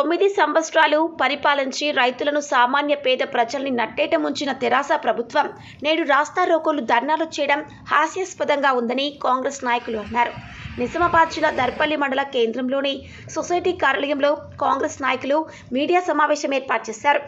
తొమ్మిది సంవత్సరాలు పరిపాలించి రైతులను సామాన్య పేద ప్రజల్ని నట్టేట ముంచిన తెరాస ప్రభుత్వం నేడు రాస్తా రోకోలు ధర్నాలు చేయడం హాస్యాస్పదంగా ఉందని కాంగ్రెస్ నాయకులు అన్నారు. నిజామాబాద్ జిల్లా దర్పల్లి మండల కేంద్రంలోని సొసైటీ కార్యాలయంలో కాంగ్రెస్ నాయకులు మీడియా సమావేశం ఏర్పాటు చేశారు.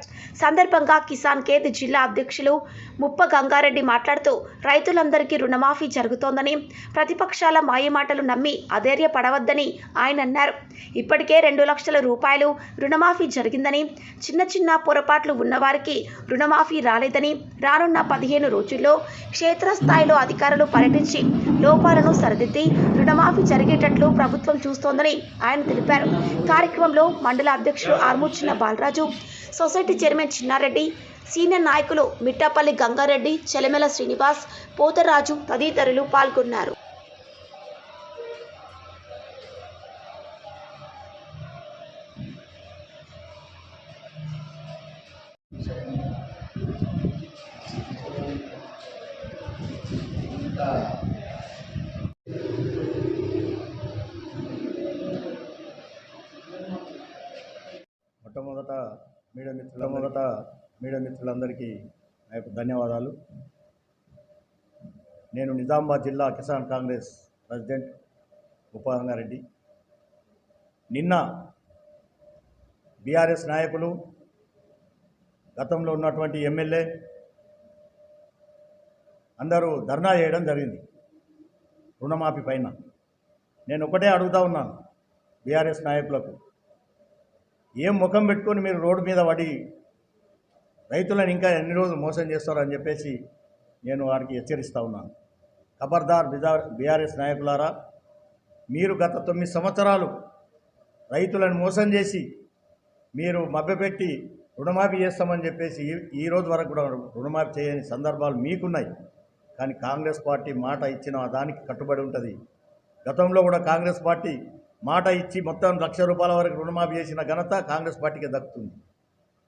సందర్భంగా కిసాన్ కేద్ జిల్లా అధ్యక్షులు ముప్ప గంగారెడ్డి మాట్లాడుతూ రైతులందరికీ రుణమాఫీ జరుగుతోందని ప్రతిపక్షాల మాయమాటలు నమ్మి అధైర్యపడవద్దని ఆయన అన్నారు. ఇప్పటికే రెండు లక్షల రూపాయలు రుణమాఫీ జరిగిందని చిన్న చిన్న పొరపాట్లు ఉన్నవారికి రుణమాఫీ రాలేదని రానున్న పదిహేను రోజుల్లో క్షేత్రస్థాయిలో అధికారులు పర్యటించి లోపాలను సరిదిద్ది రుణమాఫీ జరిగేటట్లు ప్రభుత్వం చూస్తోందని ఆయన తెలిపారు. కార్యక్రమంలో మండల అధ్యక్షులు ఆర్మూర్చిన Balaraju society chairman Chinnareddy senior నాయకులు మిట్టాపల్లి గంగారెడ్డి చెలమెల శ్రీనివాస్ పోతరాజు తదితరులు పాల్గొన్నారు. మొట్టమొదట మీడియా మిత్రుల మొదట మీడియా మిత్రులందరికీ నా యొక్క ధన్యవాదాలు. నేను నిజామాబాద్ జిల్లా కిసాన్ కాంగ్రెస్ ప్రెసిడెంట్ ఉపరంగారెడ్డి నిన్న బీఆర్ఎస్ నాయకులు గతంలో ఉన్నటువంటి ఎమ్మెల్యే అందరూ ధర్నా చేయడం జరిగింది రుణమాఫీ పైన. నేను ఒకటే అడుగుతా ఉన్నాను బీఆర్ఎస్ నాయకులకు. ఏం ముఖం పెట్టుకొని మీరు రోడ్డు మీద పడి రైతులను ఇంకా ఎన్ని రోజులు మోసం చేస్తారని చెప్పేసి నేను వారికి హెచ్చరిస్తూ ఉన్నాను. ఖబర్దార్ బిజార్ బీఆర్ఎస్ నాయకులారా మీరు గత తొమ్మిది సంవత్సరాలు రైతులను మోసం చేసి మీరు మభ్యపెట్టి రుణమాఫీ చేస్తామని చెప్పేసి ఈ- ఈ రోజు వరకు కూడా రుణమాఫీ చేయని సందర్భాలు మీకున్నాయి. కానీ కాంగ్రెస్ పార్టీ మాట ఇచ్చిన దానికి కట్టుబడి ఉంటుంది. గతంలో కూడా కాంగ్రెస్ పార్టీ మాట ఇచ్చి మొత్తం లక్ష రూపాయల వరకు రుణమాఫీ చేసిన ఘనత కాంగ్రెస్ పార్టీకి దక్కుతుంది.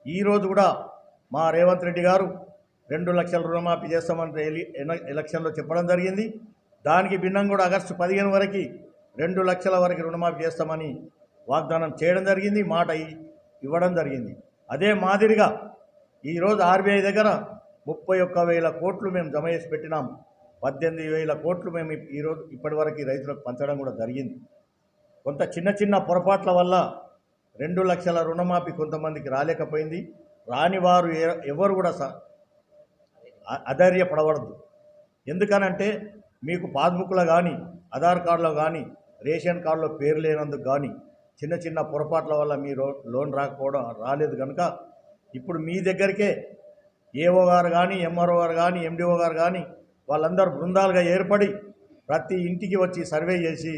ఈరోజు కూడా మా రేవంత్ రెడ్డి గారు రెండు లక్షల రుణమాఫీ చేస్తామని ఎలి- ఎన- ఎలక్షన్లో చెప్పడం జరిగింది. దానికి భిన్నంగా కూడా ఆగస్టు పదిహేను వరకు రెండు లక్షల వరకు రుణమాఫీ చేస్తామని వాగ్దానం చేయడం జరిగింది మాట ఇవ్వడం జరిగింది. అదే మాదిరిగా ఈరోజు ఆర్బీఐ దగ్గర ముప్పై ఒక్క వేల కోట్లు మేము జమ చేసి పెట్టినాం. పద్దెనిమిది వేల కోట్లు మేము ఈరోజు ఇప్పటివరకు రైతులకు పంచడం కూడా జరిగింది. కొంత చిన్న చిన్న పొరపాట్ల వల్ల రెండు లక్షల రుణమాఫీ కొంతమందికి రాలేకపోయింది. రాని వారు ఎవరు కూడా స- అధైర్యపడవద్దు. ఎందుకనంటే మీకు పాస్బుక్లో కానీ ఆధార్ కార్డులో కానీ రేషన్ కార్డులో పేరు లేనందుకు కానీ చిన్న చిన్న పొరపాట్ల వల్ల మీ లోన్ రాకపోవడం రాలేదు కనుక ఇప్పుడు మీ దగ్గరికే ఏఓ గారు కానీ ఎంఆర్ఓ గారు కానీ ఎండిఓ గారు కానీ వాళ్ళందరూ బృందాలుగా ఏర్పడి ప్రతి ఇంటికి వచ్చి సర్వే చేసి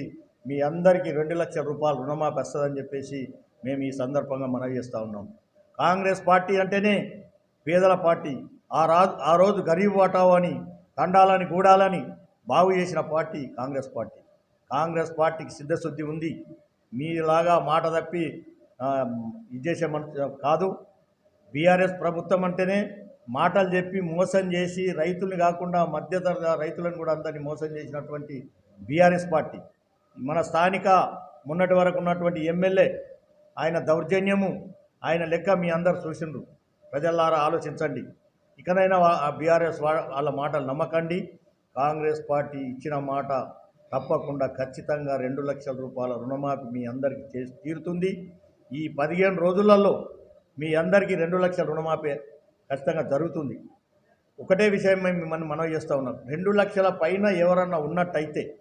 మీ అందరికీ రెండు లక్షల రూపాయలు రుణమాఫీ వస్తుందని చెప్పేసి మేము ఈ సందర్భంగా మనవి చేస్తూ ఉన్నాం. కాంగ్రెస్ పార్టీ అంటేనే పేదల పార్టీ. ఆ రా ఆ రోజు గరీబ్ వాటావు అని తండాలని గూడాలని బాగు చేసిన పార్టీ కాంగ్రెస్ పార్టీ. కాంగ్రెస్ పార్టీకి సిద్ధశుద్ధి ఉంది. మీలాగా మాట తప్పి ఆ, ఇది చేసే మన కాదు. బీఆర్ఎస్ ప్రభుత్వం అంటేనే మాటలు చెప్పి మోసం చేసి రైతుల్ని కాకుండా మధ్యతరగతి రైతులను కూడా అందరినీ మోసం చేసినటువంటి బీఆర్ఎస్ పార్టీ. మన స్థానిక మొన్నటి వరకు ఉన్నటువంటి ఎమ్మెల్యే ఆయన దౌర్జన్యము ఆయన లెక్క మీ అందరు చూసిండ్రు. ప్రజలారా ఆలోచించండి. ఇకనైనా ఆ బీఆర్ఎస్ వాళ్ళ మాటలు నమ్మకండి. కాంగ్రెస్ పార్టీ ఇచ్చిన మాట తప్పకుండా ఖచ్చితంగా రెండు లక్షల రూపాయల రుణమాఫీ మీ అందరికీ చేసి తీరుతుంది. ఈ పదిహేను రోజులలో మీ అందరికీ రెండు లక్షల రుణమాఫీ ఖచ్చితంగా జరుగుతుంది. ఒకటే విషయం మిమ్మల్ని మనవి చేస్తూ ఉన్నాం. రెండు లక్షల పైన ఎవరన్నా ఉన్నట్టయితే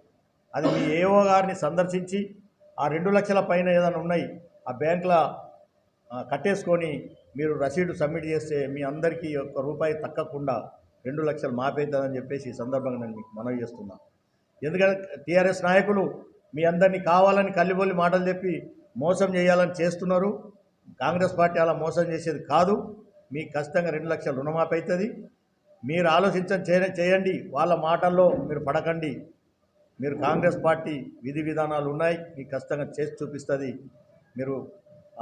అది మీ ఏఓ గారిని సందర్శించి ఆ రెండు లక్షల పైన ఏదైనా ఉన్నాయి ఆ బ్యాంకుల కట్టేసుకొని మీరు రసీదు సబ్మిట్ చేస్తే మీ అందరికీ ఒక్క రూపాయి తక్కకుండా రెండు లక్షలు మాపేద్దామని చెప్పేసి ఈ సందర్భంగా నేను మీకు మనవి చేస్తున్నాను ఎందుకంటే టీఆర్ఎస్ నాయకులు మీ అందరినీ కావాలని కల్లిబొల్లి మాటలు చెప్పి మోసం చేయాలని చేస్తున్నారు. కాంగ్రెస్ పార్టీ అలా మోసం చేసేది కాదు. మీకు ఖచ్చితంగా రెండు లక్షల రుణమాఫీ మీరు ఆలోచించని చేయండి. వాళ్ళ మాటల్లో మీరు పడకండి. మీరు కాంగ్రెస్ పార్టీ విధి విధానాలు ఉన్నాయి మీకు ఖచ్చితంగా చేసి చూపిస్తుంది. మీరు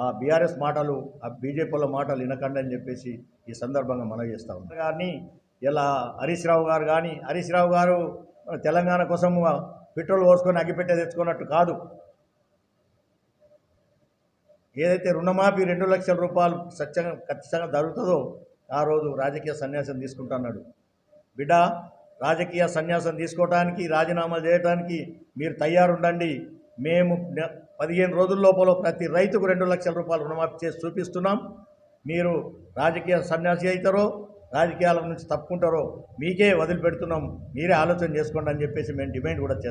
ఆ బీఆర్ఎస్ మాటలు ఆ బీజేపీల మాటలు వినకండి అని చెప్పేసి ఈ సందర్భంగా మనం చేస్తా ఉన్నాం. కానీ ఇలా హరీష్ రావు గారు కానీ హరీష్ రావు గారు తెలంగాణ కోసం పెట్రోల్ పోసుకొని అగ్గిపెట్టే తెచ్చుకున్నట్టు కాదు. ఏదైతే రుణమాఫీ రెండు లక్షల రూపాయలు సత్యంగా ఖచ్చితంగా జరుగుతుందో ఆ రోజు రాజకీయ సన్యాసం తీసుకుంటున్నాడు బిడ్డ రాజకీయ సన్యాసం తీసుకోవడానికి రాజీనామాలు చేయడానికి మీరు తయారుండండి. మేము పదిహేను రోజుల లోపల ప్రతి రైతుకు రెండు లక్షల రూపాయలు రుణమాఫీ చేసి చూపిస్తున్నాం. మీరు రాజకీయ సన్యాసి అవుతారో రాజకీయాల నుంచి తప్పుకుంటారో మీకే వదిలిపెడుతున్నాం. మీరే ఆలోచన చేసుకోండి అని చెప్పేసి మేము డిమాండ్ కూడా చేస్తాం